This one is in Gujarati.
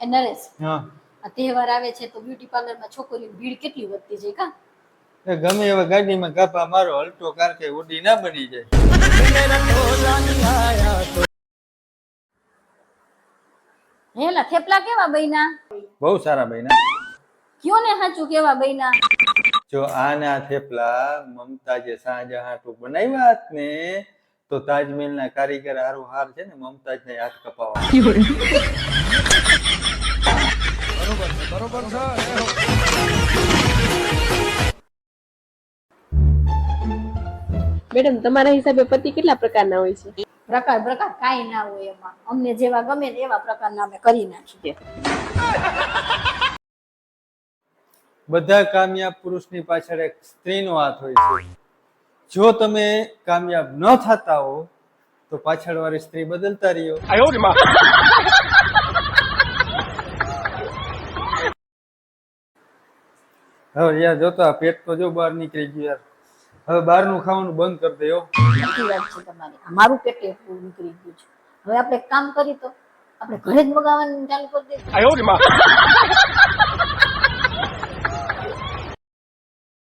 એ નરેશ. હા. આ તહેવાર આવે છે તો બ્યુટી પાર્લરમાં છોકરીઓની ભીડ કેટલી વધતી જાય કા? એ ગમે એવા ગાડીમાં કાપા મારો અલ્ટો કાર કે ઉડી ના બની જાય. હેલા થેપલા કેવા બૈના બહુ સારા બૈના કયો ને સાચું કેવા બૈના જો આના થેપલા મમતાજે શાહજહાં તું બનાવ્યા હોત ને તો તાજમહેલના કારીગર હારું હાર છે ને મમતાજને હાથ કપાવા મેડમ તમારા હિસાબે પતિ કેટલા પ્રકારના હોય છે? પ્રકાર પ્રકાર કાંઈ ના હોય એમાં. અમને જેવા ગમે ને એવા પ્રકારના અમે કરી નાખીએ. બધા કામયાબ પુરુષની પાછળ એક સ્ત્રીનો હાથ હોય છે. જો તમે કામયાબ ન થતા હો તો પાછળ વાળી સ્ત્રી બદલતા રહ્યો. હવે યાર જોતા પેટ તો જો બહાર નીકળી ગયું યાર. હવે બહારનું ખાવાનું બંધ કરી દેયો સાચી વાત છે તમારી. અમારું મારું પેટ એટલું નીકળી ગયું છે. હવે આપણે એક કામ કરી તો આપણે ઘરે જ મગાવવાનું ચાલુ કરી દઈએ